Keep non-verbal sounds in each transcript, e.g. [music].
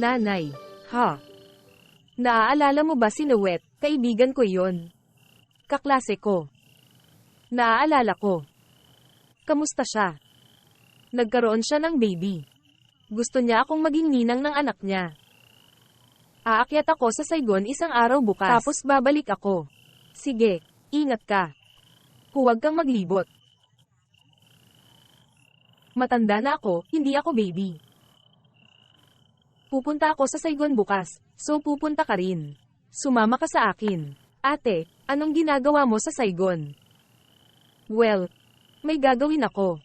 Nanay. Ha? Naaalala mo ba si Noet? Kaibigan ko yon. Kaklase ko. Naaalala ko. Kamusta siya? Nagkaroon siya ng baby. Gusto niya akong maging ninang ng anak niya. Aakyat ako sa Saigon isang araw bukas. Tapos babalik ako. Sige, ingat ka. Huwag kang maglibot. Matanda na ako, hindi ako baby. Pupunta ako sa Saigon bukas, so pupunta ka rin. Sumama ka sa akin. Ate, anong ginagawa mo sa Saigon? Well, may gagawin ako.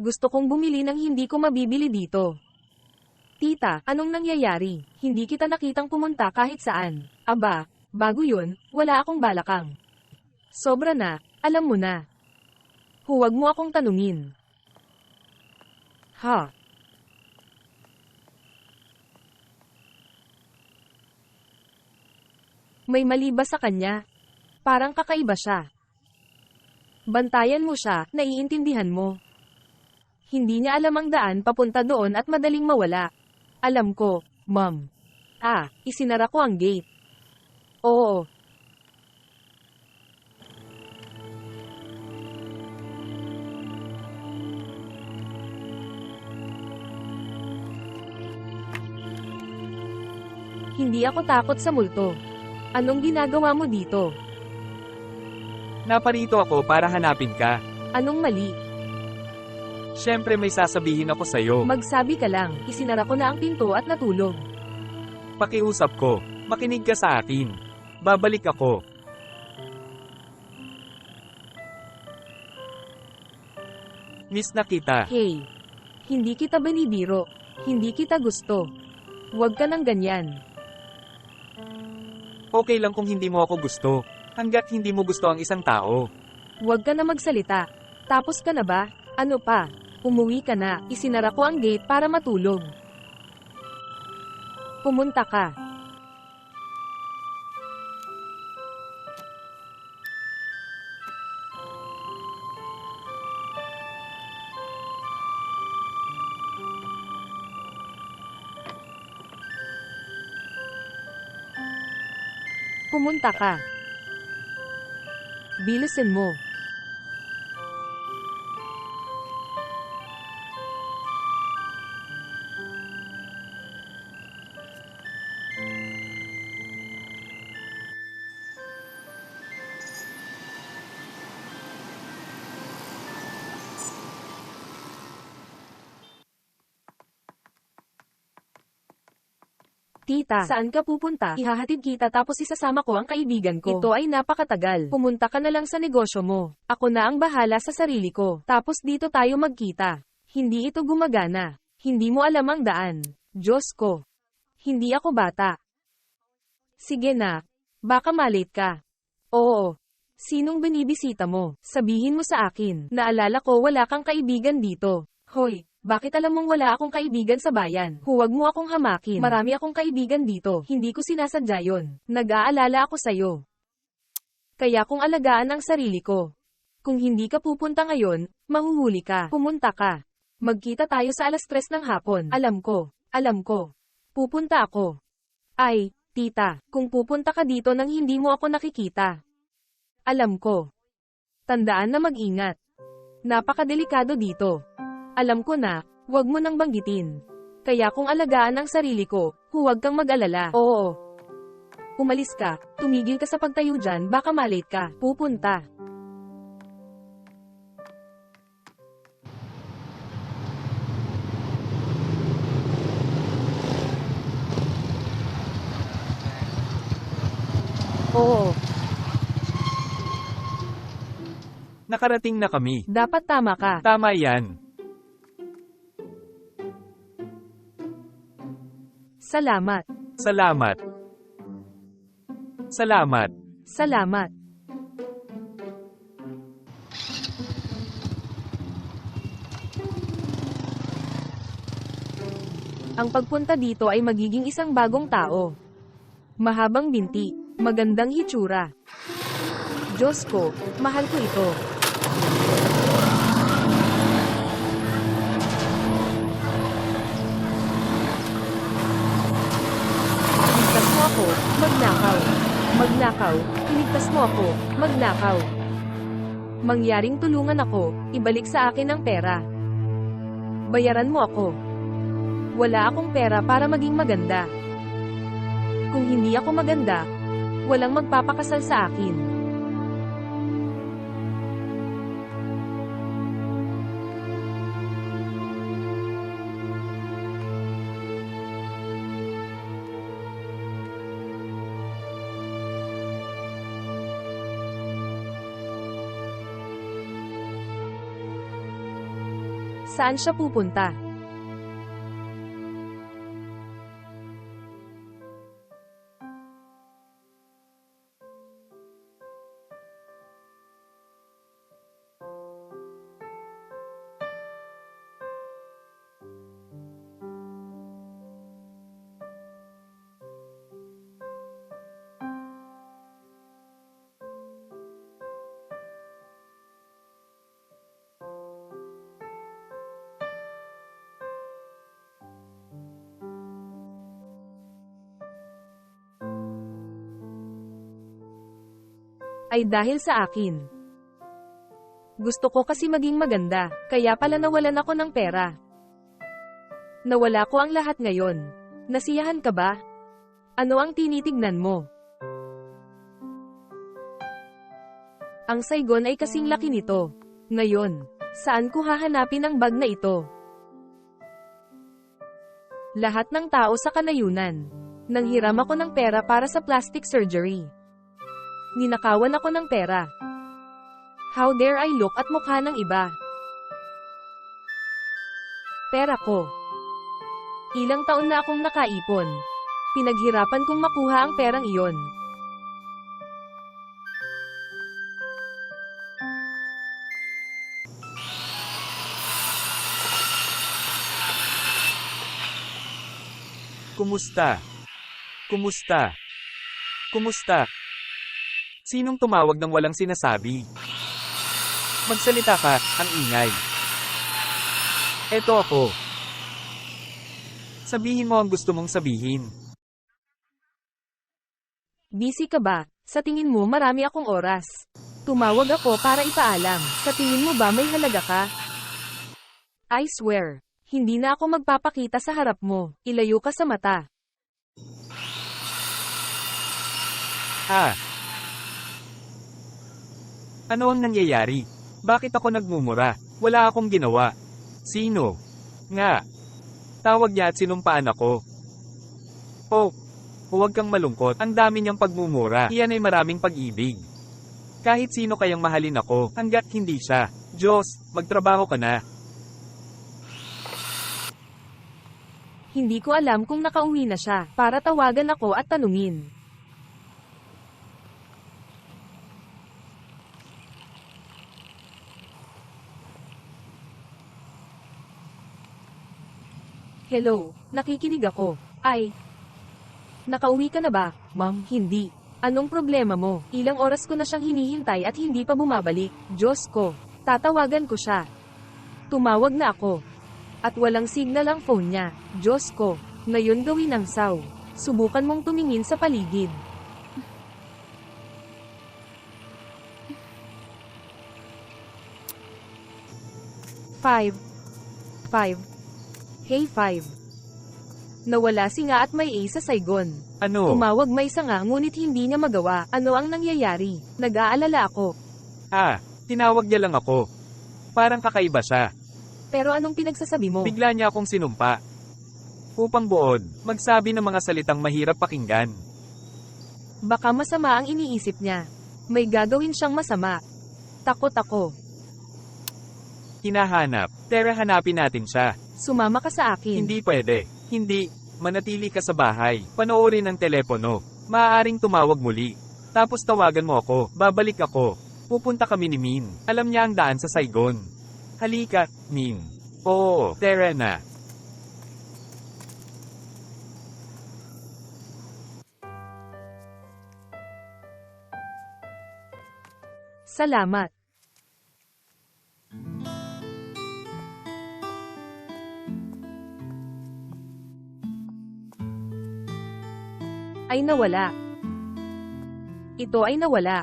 Gusto kong bumili ng hindi ko mabibili dito. Tita, anong nangyayari? Hindi kita nakitang pumunta kahit saan. Aba, bago yun, wala akong balakang. Sobra na, alam mo na. Huwag mo akong tanungin. Ha? May mali ba sa kanya? Parang kakaiba siya. Bantayan mo siya, naiintindihan mo. Hindi niya alam ang daan papunta doon at madaling mawala. Alam ko, ma'am. Ah, isinara ko ang gate. Oo. Hindi ako takot sa multo. Anong ginagawa mo dito? Naparito ako para hanapin ka. Anong mali? Siyempre may sasabihin ako sa'yo. Magsabi ka lang, isinara ko na ang pinto at natulog. Pakiusap ko, makinig ka sa akin. Babalik ako. Miss na kita. Hey, hindi kita binibiro. Hindi kita gusto. Huwag ka nang ganyan. Okay lang kung hindi mo ako gusto. Hanggat hindi mo gusto ang isang tao. Huwag ka na magsalita. Tapos ka na ba? Ano pa? Umuwi ka na. Isinara ko ang gate para matulog. Pumunta ka. Pumunta ka. Bilisan mo. Tita, saan ka pupunta? Ihahatid kita tapos isasama ko ang kaibigan ko. Ito ay napakatagal. Pumunta ka na lang sa negosyo mo. Ako na ang bahala sa sarili ko. Tapos dito tayo magkita. Hindi ito gumagana. Hindi mo alam ang daan. Diyos ko. Hindi ako bata. Sige na. Baka malate ka. Oo. Sinong binibisita mo? Sabihin mo sa akin. Naalala ko wala kang kaibigan dito. Hoy, bakit alam mong wala akong kaibigan sa bayan? Huwag mo akong hamakin. Marami akong kaibigan dito. Hindi ko sinasadya yon. Nag-aalala ako sa'yo. Kaya kung alagaan ang sarili ko. Kung hindi ka pupunta ngayon, mahuhuli ka. Pumunta ka. Magkita tayo sa alas tres ng hapon. Alam ko. Alam ko. Pupunta ako. Ay, tita, kung pupunta ka dito nang hindi mo ako nakikita. Alam ko. Tandaan na mag-ingat. Napakadelikado dito. Alam ko na, huwag mo nang banggitin. Kaya kung alagaan ang sarili ko, huwag kang mag-alala. Oo. Umalis ka, tumigil ka sa pagtayo dyan baka malate ka. Pupunta. Oo, Nakarating na kami. dapat tama ka. Tama yan. Salamat. Salamat. Salamat. Salamat. Ang pagpunta dito ay magiging isang bagong tao. Mahabang binti, magandang hitsura. Diyos ko, mahal ko ito. Magnakaw. Magnakaw, iligtas mo ako, magnakaw. Mangyaring tulungan ako, ibalik sa akin ang pera. Bayaran mo ako. Wala akong pera para maging maganda. Kung hindi ako maganda, walang magpapakasal sa akin. Saan siya pupunta? Ay dahil sa akin. Gusto ko kasi maging maganda, kaya pala nawalan ako ng pera. Nawala ko ang lahat ngayon. Nasiyahan ka ba? Ano ang tinitignan mo? Ang Saigon ay kasing laki nito. Ngayon, saan ko hahanapin ang bag na ito? Lahat ng tao sa kanayunan. Nanghiram ako ng pera para sa plastic surgery. Ninakawan ako ng pera. How dare I look at mukha ng iba? Pera ko. Ilang taon na akong nakaipon. Pinaghirapan kong makuha ang perang iyon. Kumusta? Kumusta? Kumusta? Sinong tumawag ng walang sinasabi? Magsalita ka, ang ingay. Eto ako. Sabihin mo ang gusto mong sabihin. Busy ka ba? Sa tingin mo marami akong oras. Tumawag ako para ipaalam. Sa tingin mo ba may halaga ka? I swear, hindi na ako magpapakita sa harap mo. Ilayo ka sa mata. Ha? Ano ang nangyayari? Bakit ako nagmumura? Wala akong ginawa. Sino? Nga. Tawag niya at sinumpaan ako. Oh, huwag kang malungkot. Ang dami niyang pagmumura. Iyan ay maraming pag-ibig. Kahit sino kayang mahalin ako, hanggat hindi siya. Diyos, magtrabaho ka na. Hindi ko alam kung nakauwi na siya, para tawagan ako at tanungin. Hello, nakikinig ako. Ay. Nakauwi ka na ba, ma'am? Hindi. Anong problema mo? Ilang oras ko na siyang hinihintay at hindi pa bumabalik. Diyos ko. Tatawagan ko siya. Tumawag na ako. At walang signal ang phone niya. Diyos ko. Ngayon gawin ang saw. Subukan mong tumingin sa paligid. Five. Five. Hey five. Nawala si nga at may A sa Saigon. Ano? Tumawag may isa nga ngunit hindi niya magawa. Ano ang nangyayari? Nag-aalala ako. Ah, tinawag niya lang ako. Parang kakaiba siya. Pero anong pinagsasabi mo? Bigla niya akong sinumpa. Upang buod, magsabi ng mga salitang mahirap pakinggan. Baka masama ang iniisip niya. May gagawin siyang masama. Takot ako. Hinahanap. Tara hanapin natin siya. Sumama ka sa akin. Hindi pwede. Hindi. Manatili ka sa bahay. Panoorin ang telepono. Maaaring tumawag muli. Tapos tawagan mo ako. Babalik ako. Pupunta kami ni Min. Alam niya ang daan sa Saigon. Halika, Min. Oo, tara na. Salamat. Ay nawala. Ito ay nawala.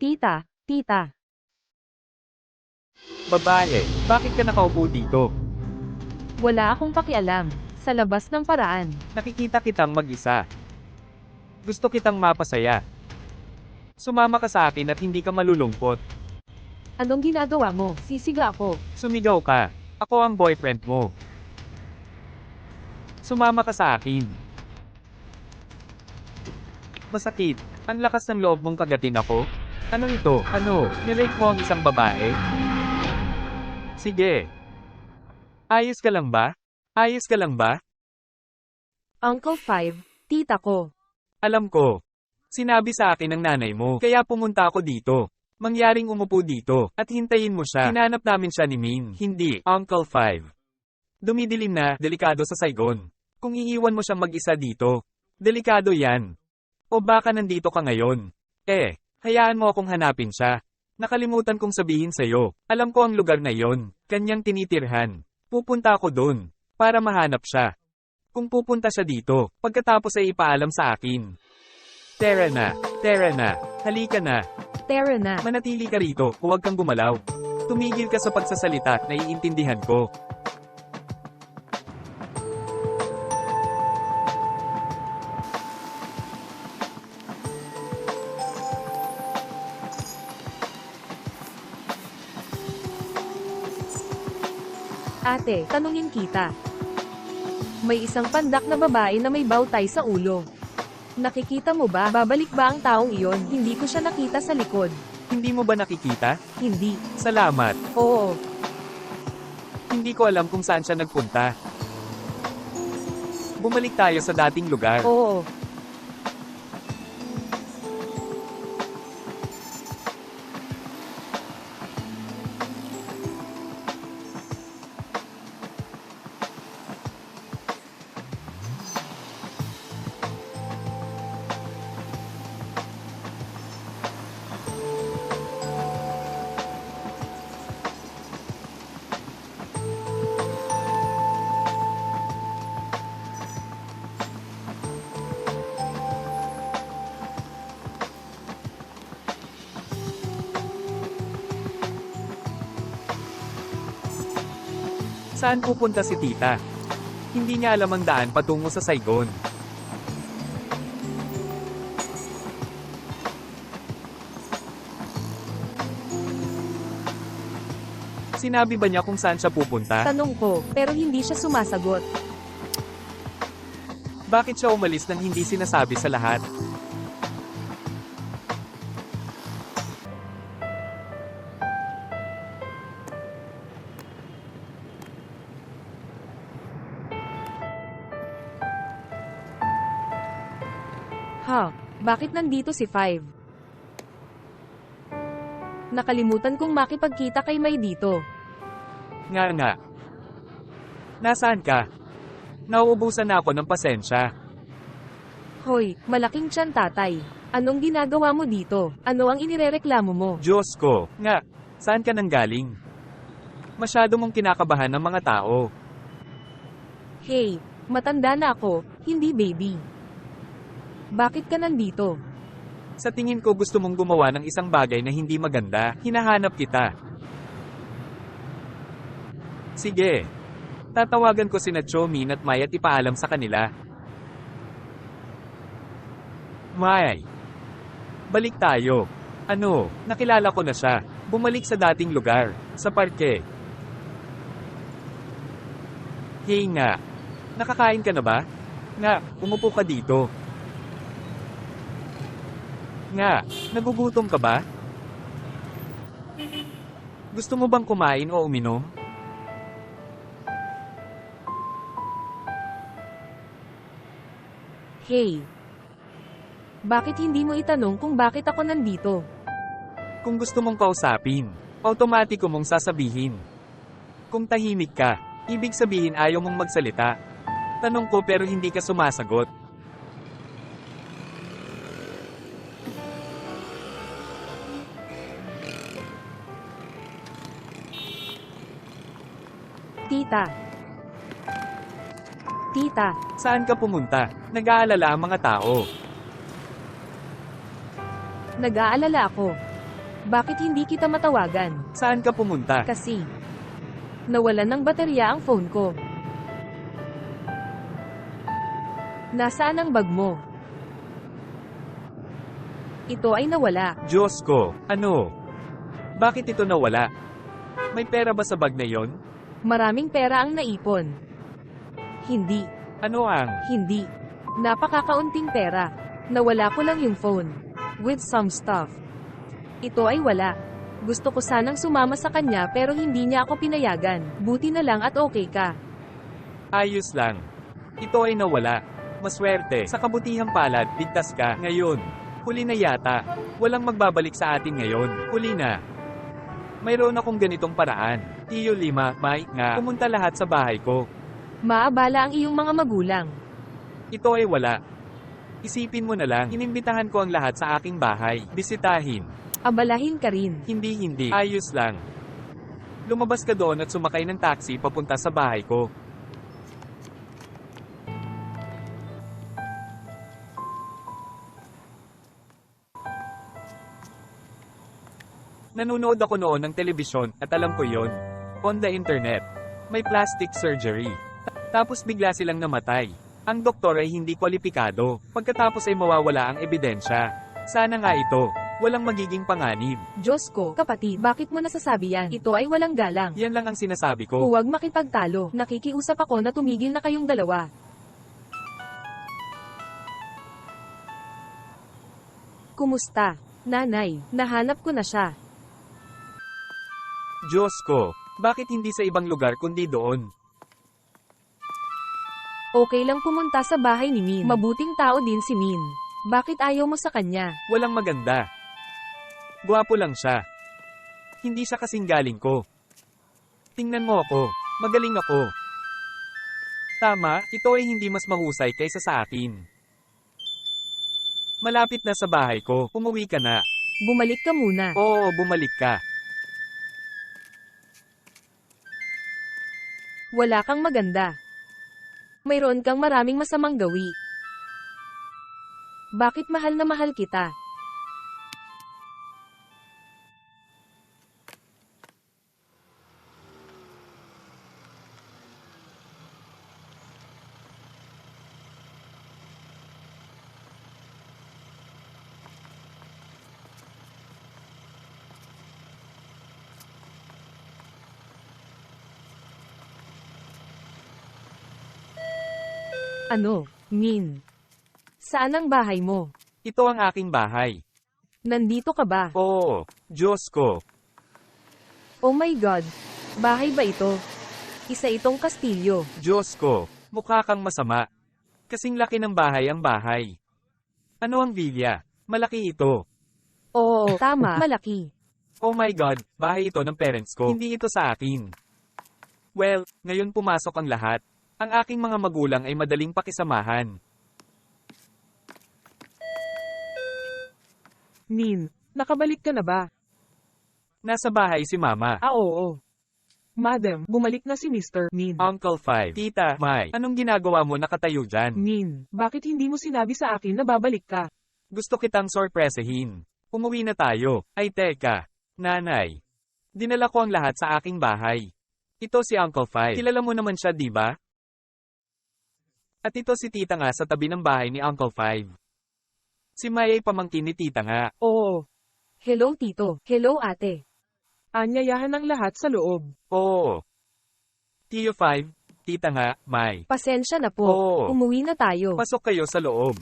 Tita, tita. Babae, bakit ka nakaupo dito? Wala akong pakialam. Sa labas ng paraan. Nakikita kitang mag-isa. Gusto kitang mapasaya. Sumama ka sa akin at hindi ka malulungkot. Anong ginagawa mo? Sisiga ako. Sumigaw ka. Ako ang boyfriend mo. Sumama ka sa akin. Masakit. Ang lakas ng loob mong kagatin ako. Ano ito? Ano? Nirape mo ang isang babae? Sige. Ayos ka lang ba? Ayos ka lang ba? Uncle Five, tita ko. Alam ko. Sinabi sa akin ng nanay mo, kaya pumunta ako dito. Mangyaring umupo dito, at hintayin mo siya. Hinanap namin siya ni Min, hindi, Uncle Five. Dumidilim na, delikado sa Saigon. Kung iiwan mo siya mag-isa dito, delikado yan. O baka nandito ka ngayon. Eh, hayaan mo akong hanapin siya. Nakalimutan kong sabihin sa'yo, alam ko ang lugar na yon, kanyang tinitirhan. Pupunta ako doon, para mahanap siya. Kung pupunta siya dito, pagkatapos ay ipaalam sa akin. Tara na, Tara na, halika na, Tara na. manatili ka rito, huwag kang gumalaw. Tumigil ka sa pagsasalita, naiintindihan ko. Ate, tanungin kita. May isang pandak na babae na may bawtay sa ulo. Nakikita mo ba, babalik ba ang taong iyon? Hindi ko siya nakita sa likod. Hindi mo ba nakikita? Hindi. Salamat. Oo. Hindi ko alam kung saan siya nagpunta. Bumalik tayo sa dating lugar. Oo. Saan pupunta si tita? Hindi niya alam ang daan patungo sa Saigon. Sinabi ba niya kung saan siya pupunta? Tanong ko, pero hindi siya sumasagot. Bakit siya umalis nang hindi sinasabi sa lahat? Ha? Bakit nandito si Five? Nakalimutan kong makipagkita kay May dito. Nga nga. Nasaan ka? Nauubusan na ako ng pasensya. Hoy, malaking tiyan tatay. Anong ginagawa mo dito? Ano ang inirereklamo mo? Diyos ko, nga, saan ka nang galing? Masyado mong kinakabahan ng mga tao. Hey, matanda na ako, hindi baby. Bakit ka nandito? Sa tingin ko gusto mong gumawa ng isang bagay na hindi maganda, hinahanap kita. Sige. Tatawagan ko sina Chomin at Mai at ipaalam sa kanila. Mai. Balik tayo. Ano, nakilala ko na siya. Bumalik sa dating lugar, sa parke. Hey nga. Nakakain ka na ba? Nga, umupo ka dito. Nga, nagugutom ka ba? Gusto mo bang kumain o uminom? Hey. Bakit hindi mo itanong kung bakit ako nandito? Kung gusto mong kausapin, automatiko mong sasabihin. Kung tahimik ka, ibig sabihin ayaw mong magsalita. Tanong ko pero hindi ka sumasagot. Tita. Tita, Saan ka pumunta? Nag-aalala ang mga tao. nag-aalala ako. Bakit hindi kita matawagan? Saan ka pumunta? Kasi, nawalan ng baterya ang phone ko. Nasaan ang bag mo? Ito ay nawala. Diyos ko, ano? Bakit ito nawala? May pera ba sa bag na yon? Maraming pera ang naipon. Hindi, Ano ang? hindi. Napakakaunting pera. Nawala ko lang yung phone. With some stuff. Ito ay wala. Gusto ko sanang sumama sa kanya pero hindi niya ako pinayagan. Buti na lang at okay ka. Ayos lang. Ito ay nawala. Maswerte. Sa kabutihang palad, ligtas ka. Ngayon. Huli na yata. Walang magbabalik sa atin ngayon. Huli na. Mayroon akong ganitong paraan. Tiyo Lima, May, nga, pumunta lahat sa bahay ko. Maabala ang iyong mga magulang. Ito ay wala. Isipin mo na lang, inimbitahan ko ang lahat sa aking bahay. Bisitahin. Abalahin ka rin. Hindi hindi. Ayos lang. Lumabas ka doon at sumakay ng taxi papunta sa bahay ko. Nanonood ako noon ng telebisyon at alam ko yon. On the internet. May plastic surgery. Ta- Tapos bigla silang namatay. Ang doktor ay hindi kwalipikado. Pagkatapos ay mawawala ang ebidensya. Sana nga ito. Walang magiging panganib. Diyos ko, kapatid, bakit mo nasasabi yan? Ito ay walang galang. Yan lang ang sinasabi ko. Huwag makipagtalo. Nakikiusap ako na tumigil na kayong dalawa. Kumusta? Nanay, nahanap ko na siya. Diyos ko, bakit hindi sa ibang lugar kundi doon? Okay lang pumunta sa bahay ni Min. Mabuting tao din si Min. Bakit ayaw mo sa kanya? Walang maganda. Gwapo lang siya. Hindi siya kasing galing ko. Tingnan mo ako. Magaling ako. Tama, ito ay hindi mas mahusay kaysa sa akin. Malapit na sa bahay ko, umuwi ka na. Bumalik ka muna. Oo, bumalik ka. Wala kang maganda. Mayroon kang maraming masamang gawi. Bakit mahal na mahal kita? Ano, Min? Saan ang bahay mo? Ito ang aking bahay. Nandito ka ba? Oo, Diyos ko. Oh my God! Bahay ba ito? Isa itong kastilyo. Diyos ko, mukha kang masama. Kasing laki ng bahay ang bahay. Ano ang villa? Malaki ito. Oo, tama. [laughs] Malaki. Oh my God, bahay ito ng parents ko. Hindi ito sa akin. Well, ngayon pumasok ang lahat. Ang aking mga magulang ay madaling pakisamahan. Min, nakabalik ka na ba? Nasa bahay si Mama, Ah, oo. Madam, bumalik na si Mr. Min. Uncle Five, Tita, May. Anong ginagawa mo nakatayo dyan? Min, bakit hindi mo sinabi sa akin na babalik ka? Gusto kitang sorpresahin. Umuwi na tayo. Ay teka, nanay. Dinala ko ang lahat sa aking bahay. Ito si Uncle Five. Kilala mo naman siya, di ba? At ito si Tita nga sa tabi ng bahay ni Uncle Five. Si May ay pamangkin ni Tita nga. Oo, Hello, Tito. Hello, ate. anyayahan ng lahat sa loob. Oo. Tio Five, Tita nga, May. Pasensya na po. Oo. Umuwi na tayo. Pasok kayo sa loob.